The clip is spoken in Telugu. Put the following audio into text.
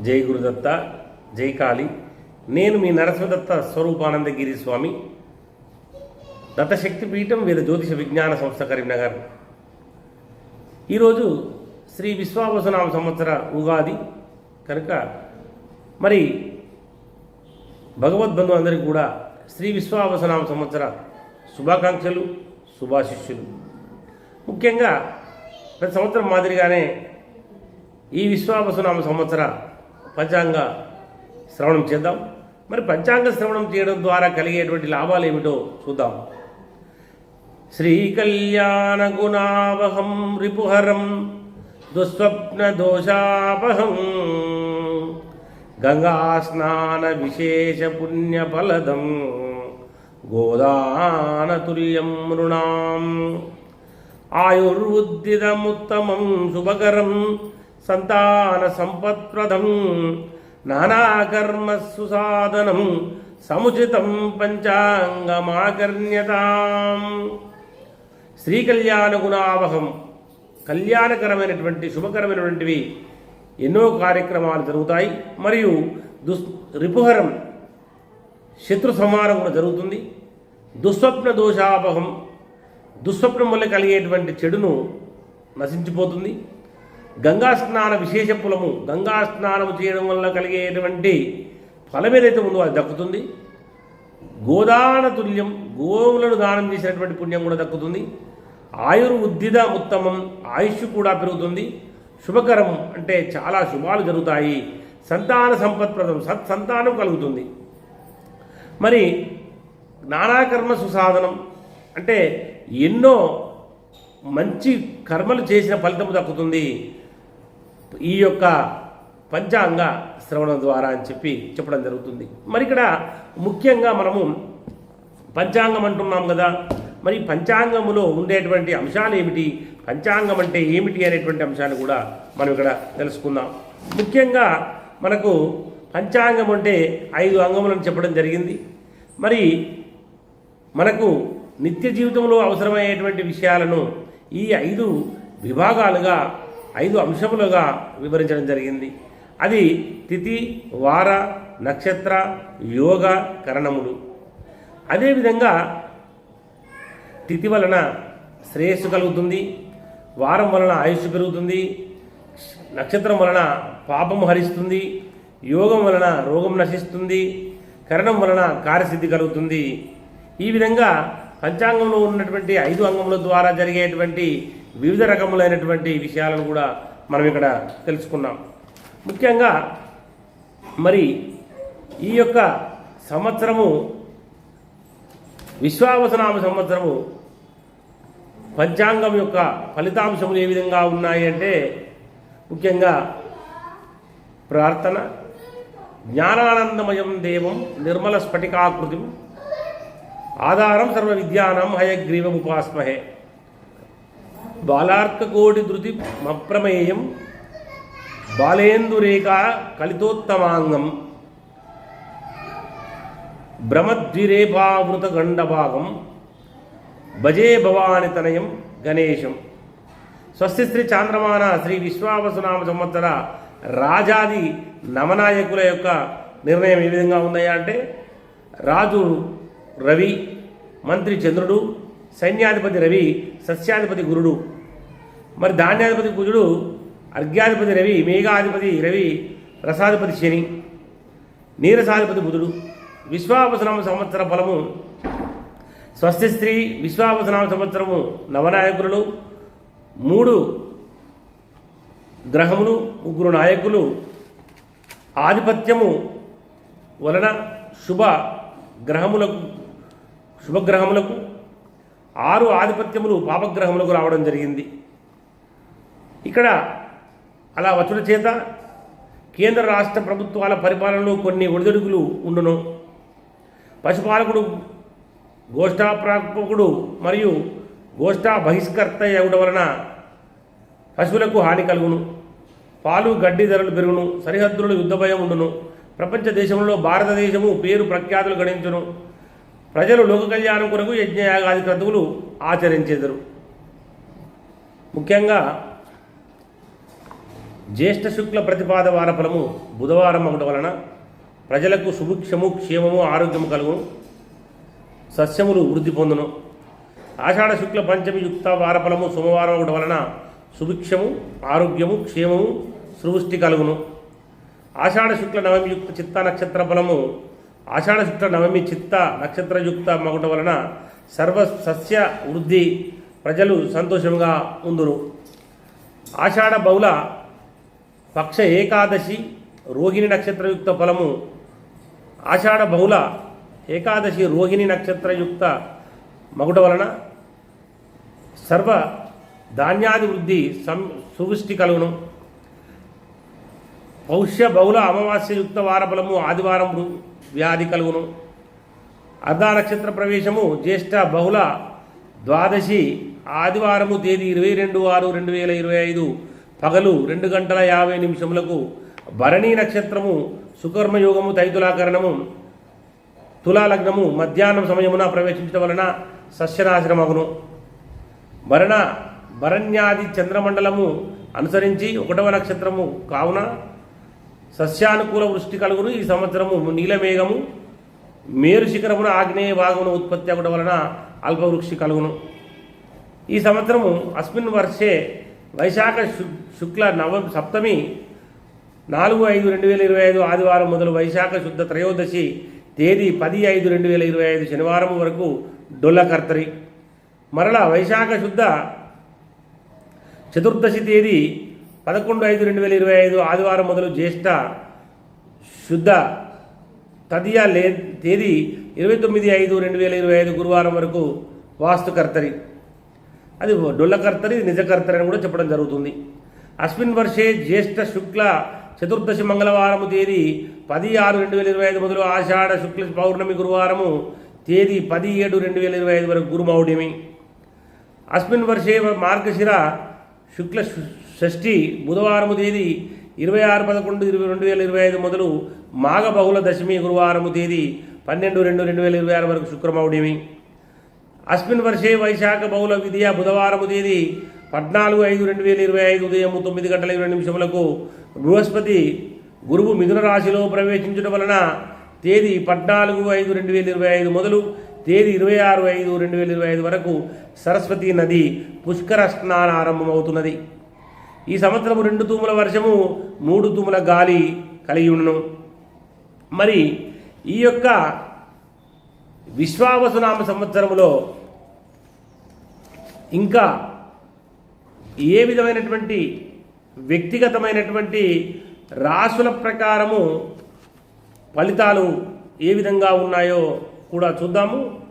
జై గురుదత్త జై కాళి. నేను మీ నరసింహదత్త స్వరూపానందగిరి స్వామి. దత్తశక్తి పీఠం వేద జ్యోతిష విజ్ఞాన సంస్థ కరీంనగర్. ఈరోజు శ్రీ విశ్వావసనామ సంవత్సర ఉగాది. కనుక మరి భగవద్బంధు అందరికీ కూడా శ్రీ విశ్వావసనామ సంవత్సర శుభాకాంక్షలు శుభాశిష్యులు. ముఖ్యంగా ప్రతి సంవత్సరం మాదిరిగానే ఈ విశ్వావసునామ సంవత్సర పంచాంగ శ్రవణం చేద్దాం. మరి పంచాంగ శ్రవణం చేయడం ద్వారా కలిగేటువంటి లాభాలు ఏమిటో చూద్దాం. శ్రీ కళ్యాణ గుణావహం రిపుహరం దుస్వప్న దోషాపహం గంగా స్నాన విశేష పుణ్య ఫలదం గోదానతుల్యం నృణాం ఆయుర్వుద్దిదముత్తమం శుభకరం సంతాన సంపత్ప్రదం నానాకర్మ సుసాధనం సముచితం పంచాంగమాకర్ణ్యతాం శ్రీ కళ్యాణ గుణావహం కళ్యాణకరమైనటువంటి శుభకరమైనటువంటివి ఎన్నో కార్యక్రమాలు జరుగుతాయి. మరియు దుస్ రిపుహరం శత్రు సంహారం కూడా జరుగుతుంది. దుస్వప్న దోషాపహం దుస్వప్నం వల్ల కలిగేటువంటి చెడును నశించిపోతుంది. గంగా స్నాన విశేష ఫలము గంగా స్నానం చేయడం వల్ల కలిగేటువంటి ఫలం ఏదైతే ఉందో అది దక్కుతుంది. గోదాన తుల్యం గోవులను దానం చేసినటువంటి పుణ్యం కూడా దక్కుతుంది. ఆయుర్వుద్ధిద ఉత్తమం ఆయుష్ కూడా పెరుగుతుంది. శుభకరం అంటే చాలా శుభాలు జరుగుతాయి. సంతాన సంపత్ప్రదం సత్ సంతానం కలుగుతుంది. మరి నానాకర్మ సుసాధనం అంటే ఎన్నో మంచి కర్మలు చేసిన ఫలితం దక్కుతుంది. ఈ యొక్క పంచాంగ శ్రవణం ద్వారా అని చెప్పి చెప్పడం జరుగుతుంది. మరి ఇక్కడ ముఖ్యంగా మనము పంచాంగం అంటున్నాం కదా. మరి పంచాంగములో ఉండేటువంటి అంశాలు ఏమిటి? పంచాంగం అంటే ఏమిటి అనేటువంటి అంశాలు కూడా మనం ఇక్కడ తెలుసుకుందాం. ముఖ్యంగా మనకు పంచాంగం అంటే ఐదు అంగములను చెప్పడం జరిగింది. మరి మనకు నిత్య జీవితంలో అవసరమయ్యేటువంటి విషయాలను ఈ ఐదు విభాగాలుగా ఐదు అంశములుగా వివరించడం జరిగింది. అది తిథి వార నక్షత్ర యోగ కరణములు. అదేవిధంగా తిథి వలన శ్రేయస్సు కలుగుతుంది వారం వలన ఆయుష్ పెరుగుతుంది నక్షత్రం వలన పాపము హరిస్తుంది యోగం వలన రోగం నశిస్తుంది కరణం వలన కార్యసిద్ధి కలుగుతుంది. ఈ విధంగా పంచాంగంలో ఉన్నటువంటి ఐదు అంగముల ద్వారా జరిగేటువంటి వివిధ రకములైనటువంటి విషయాలను కూడా మనం ఇక్కడ తెలుసుకున్నాం. ముఖ్యంగా మరి ఈ యొక్క సంవత్సరము విశ్వావసనామ సంవత్సరము పంచాంగం యొక్క ఫలితాంశములు ఏ విధంగా ఉన్నాయి అంటే ముఖ్యంగా ప్రార్థన జ్ఞానానందమయం దేవం నిర్మల స్ఫటికాకృతి ఆధారం సర్వ విద్యానం హయగ్రీవం ఉపాస్మహే. బాలార్కకోటి ధృతి మప్రమేయం బాలేందురేఖ కలితోత్తమాంగం భ్రమద్విరేపావృత గండభాగం భజే భవాని తనయం గణేశం స్వస్తి శ్రీ చాంద్రమాన శ్రీ విశ్వావసునామ సంవత్సర రాజాది నవనాయకుల యొక్క నిర్ణయం ఏ విధంగా ఉన్నాయా అంటే రాజు రవి మంత్రి చంద్రుడు సైన్యాధిపతి రవి సస్యాధిపతి గురుడు మరి ధాన్యాధిపతి కుజుడు అర్ఘ్యాధిపతి రవి మేఘాధిపతి రవి రసాధిపతి శని నీరసాధిపతి బుధుడు. విశ్వాపసనామ సంవత్సర ఫలము స్వస్తి స్త్రీ విశ్వాపసనామ సంవత్సరము నవనాయకులు మూడు గ్రహములు ముగ్గురు నాయకులు ఆధిపత్యము వలన శుభ గ్రహములకు శుభగ్రహములకు ఆరు ఆధిపత్యములు పాపగ్రహములకు రావడం జరిగింది. ఇక్కడ అలా వచ్చుట చేత కేంద్ర రాష్ట్ర ప్రభుత్వాల పరిపాలనలో కొన్ని ఒడిదొడుగులు ఉండును. పశుపాలకుడు గోష్ఠాప్రాపకుడు మరియు గోష్ఠా బహిష్కర్త అవ్వడం వలన పశువులకు హాని కలుగును. పాలు గడ్డి ధరలు పెరుగును. సరిహద్దులలో యుద్ధ భయం ఉండును. ప్రపంచ దేశంలో భారతదేశము పేరు ప్రఖ్యాతులు గణించును. ప్రజలు లోక కళ్యాణం కొరకు యజ్ఞయాగాది క్రతువులు ఆచరించెదరు. ముఖ్యంగా జ్యేష్ఠ శుక్ల ప్రతిపాద వారఫలము బుధవారం ఒకటి వలన ప్రజలకు సుభిక్షము క్షేమము ఆరోగ్యము కలుగును. సస్యములు వృద్ధి పొందును. ఆషాఢ శుక్ల పంచమి యుక్త వారఫలము సోమవారం ఒకటి వలన సుభిక్షము ఆరోగ్యము క్షేమము సృష్టి కలుగును. ఆషాఢ శుక్ల నవమి యుక్త చిత్త నక్షత్ర ఫలము ఆషాఢ శుక్ల నవమి చిత్త నక్షత్రయుక్త మగుట వలన సర్వ సస్య వృద్ధి ప్రజలు సంతోషంగా ఉందురు. ఆషాఢ బహుళ పక్ష ఏకాదశి రోహిణి నక్షత్రయుక్త ఫలము ఆషాఢ బహుళ ఏకాదశి రోహిణి నక్షత్రయుక్త మగుట వలన సర్వ ధాన్యాది వృద్ధి సం సువృష్టి కలుగును. పౌష్య బహుళ అమావాస్యయుక్త వారఫలము ఆదివారం వ్యాధి కలుగును. అర్ధ నక్షత్ర ప్రవేశము జ్యేష్ఠ బహుళ ద్వాదశి ఆదివారము తేదీ ఇరవై రెండు ఆరు రెండు వేల ఇరవై ఐదు పగలు రెండు గంటల యాభై నిమిషములకు భరణీ నక్షత్రము సుకర్మయోగము తైతులాకరణము తులాలగ్నము మధ్యాహ్నం సమయమున ప్రవేశించడం వలన సస్యనాశనమగును. భరణ భరణ్యాది చంద్రమండలము అనుసరించి ఒకటవ నక్షత్రము కావున సస్యానుకూల వృష్టి కలుగును. ఈ సంవత్సరము నీలమేఘము మేరు శిఖరమున ఆగ్నేయ భాగమున ఉత్పత్తి అవ్వడం వలన అల్పవృక్షి కలుగును. ఈ సంవత్సరము అస్మిన్ వర్షే వైశాఖ శు- శుక్ల నవ సప్తమి నాలుగు ఐదు రెండు వేల ఇరవై ఐదు ఆదివారం మొదలు వైశాఖ శుద్ధ త్రయోదశి తేదీ పది ఐదు రెండు వేల ఇరవై ఐదు శనివారం వరకు డొల్లకర్తరి. మరల వైశాఖ శుద్ధ చతుర్దశి తేదీ పదకొండు ఐదు రెండు వేల ఇరవై ఐదు ఆదివారం మొదలు జ్యేష్ఠ శుద్ధ తదియ లే తేదీ ఇరవై తొమ్మిది ఐదు రెండు వేల ఇరవై ఐదు గురువారం వరకు వాస్తుకర్తరి. అది డొల్లకర్తరి ఇది నిజకర్తరి అని కూడా చెప్పడం జరుగుతుంది. అస్మిన్ వర్షే జ్యేష్ఠ శుక్ల చతుర్దశి మంగళవారము తేదీ పది ఆరు రెండు వేల ఇరవై ఐదు మొదలు ఆషాఢ శుక్ల పౌర్ణమి గురువారము తేదీ పది ఏడు రెండు వేల ఇరవై ఐదు వరకు గురుమౌఢ్యమి. అస్మిన్ వర్షే మార్గశిర శుక్ల షష్ఠి బుధవారము తేదీ ఇరవై ఆరు పదకొండు ఇరవై రెండు వేల ఇరవై ఐదు మొదలు మాఘ బహుళ దశమి గురువారము తేదీ పన్నెండు రెండు రెండు వేల ఇరవై ఆరు వరకు శుక్రమౌఢ్యమి అస్మిన్ వర్షే వైశాఖ బహుళ విధియ బుధవారము తేదీ పద్నాలుగు ఐదు రెండు వేల ఇరవై ఐదు ఉదయం తొమ్మిది గంటల ఇరవై నిమిషములకు బృహస్పతి గురువు మిథున రాశిలో ప్రవేశించడం వలన తేదీ పద్నాలుగు ఐదు రెండు వేల ఇరవై ఐదు మొదలు తేదీ ఇరవై ఆరు ఐదు రెండు వేల ఇరవై ఐదు వరకు సరస్వతి నది పుష్కర స్నాన ఆరంభమవుతున్నది. ఈ సంవత్సరము రెండు తూముల వర్షము మూడు తూముల గాలి కలిగి ఉండను. మరి ఈ యొక్క విశ్వావసునామ సంవత్సరంలో ఇంకా ఏ విధమైనటువంటి వ్యక్తిగతమైనటువంటి రాసుల ప్రకారము ఫలితాలు ఏ విధంగా ఉన్నాయో కూడా చూద్దాము.